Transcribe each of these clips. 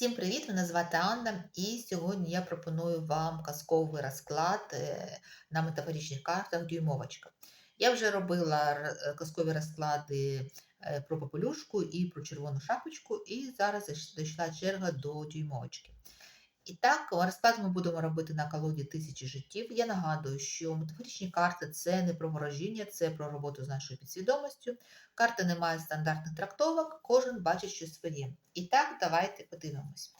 Всім привіт! Мене звати Анна, і сьогодні я пропоную вам казковий розклад е, на метафоричних картах дюймовочка. Я вже робила е, казкові розклади е, про попелюшку і про червону шапочку, і зараз дійшла черга до дюймовочки. І так, розклад ми будемо робити на колоді тисячі життів. Я нагадую, що метафоричні карти це не про ворожіння, це про роботу з нашою підсвідомістю. Карта не має стандартних трактовок, кожен бачить щось своє. І так, давайте подивимось.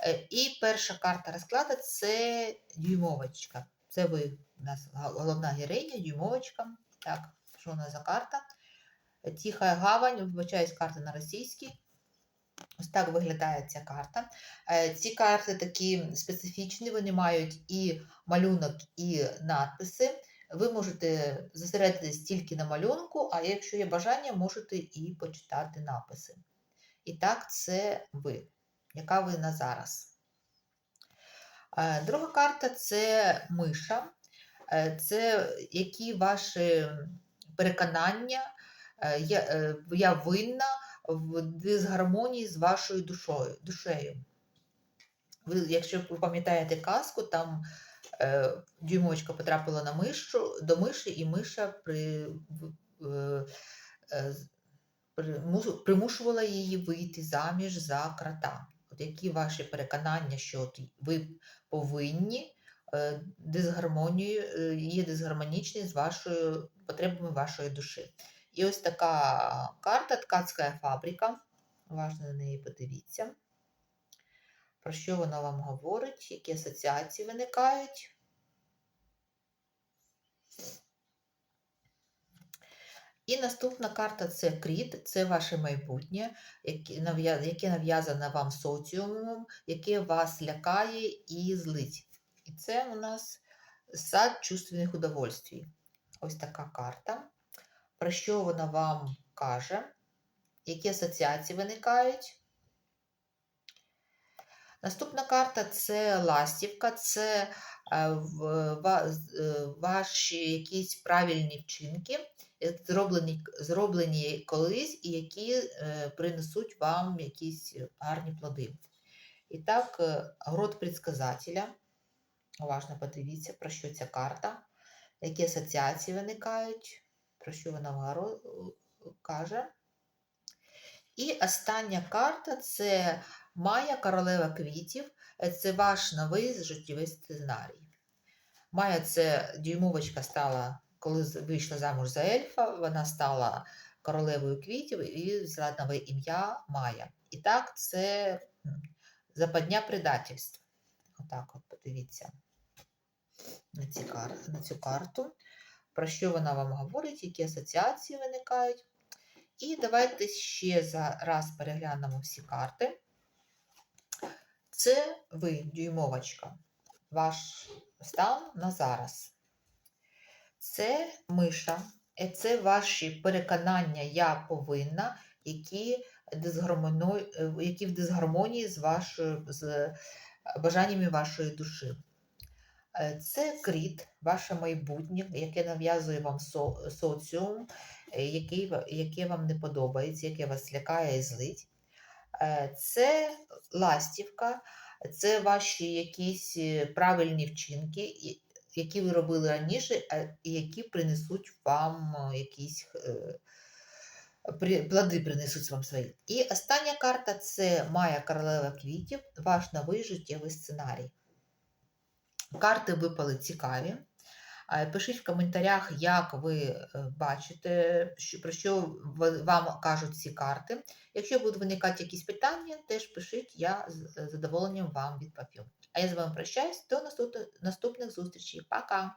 Е, І перша карта розкладу це дюймовочка. Це ви у нас головна героїня, дюймовочка. Так, що у нас за карта? Тиха гавань, вибачаюсь, карта на російській. Ось так виглядає ця карта. Е, Ці карти такі специфічні, вони мають і малюнок, і надписи. Ви можете зосередитись тільки на малюнку, а якщо є бажання, можете і почитати написи. І так, це ви. Яка ви на зараз? Е, Друга карта це миша. Е, Це які ваші переконання, я винна в дисгармонії з вашою душою, душею. Ви, якщо ви пам'ятаєте казку, там е, дюймовочка потрапила на мишу, до миші, і миша при, е, примушувала її вийти заміж за крота. От які ваші переконання, що от ви повинні е, дисгармонію, е, є дисгармонічні з вашою потребами вашої душі. І ось така карта ткацька фабрика. Уважно на неї подивіться. Про що вона вам говорить, які асоціації виникають. І наступна карта це кріт, це ваше майбутнє, яке нав'язане вам соціумом, яке вас лякає і злить. І це у нас сад чувственних удовольствий. Ось така карта. Про що вона вам каже, які асоціації виникають. Наступна карта це ластівка, це е, е, ваші якісь правильні вчинки, е, зроблені, зроблені колись і які принесуть вам якісь гарні плоди. І так, грот предсказателя. Уважно подивіться, про що ця карта, які асоціації виникають, про що вона горо- каже. І остання карта це Майя королева квітів. Е, Це ваш новий життєвий сценарій. Майя це дюймовочка стала, коли вийшла замуж за ельфа, вона стала королевою квітів і взяла нове ім'я Майя. І так, це западня предательства. Отак от подивіться на, ці кар... на цю карту. Про що вона вам говорить, які асоціації виникають. І давайте ще за раз переглянемо всі карти. Це ви, дюймовочка, ваш стан на зараз. Це миша, е, це ваші переконання я повинна, які, е, які в дисгармонії з, вашою, з бажаннями вашої душі. Е, Це кріт, ваше майбутнє, яке нав'язує вам со- соціум, е, який, яке вам не подобається, яке вас лякає і злить. Е, Це ластівка, це ваші якісь правильні вчинки, які ви робили раніше, які принесуть вам якісь плоди принесуть вам свої. І остання карта це Майя королева квітів, ваш новий життєвий сценарій. Карти випали цікаві. Пишіть в коментарях, як ви е, бачите, про що вам кажуть ці карти. Якщо будуть виникати якісь питання, теж пишіть, я з задоволенням вам відповім. А я з вами прощаюсь до наступних зустрічей. Пока!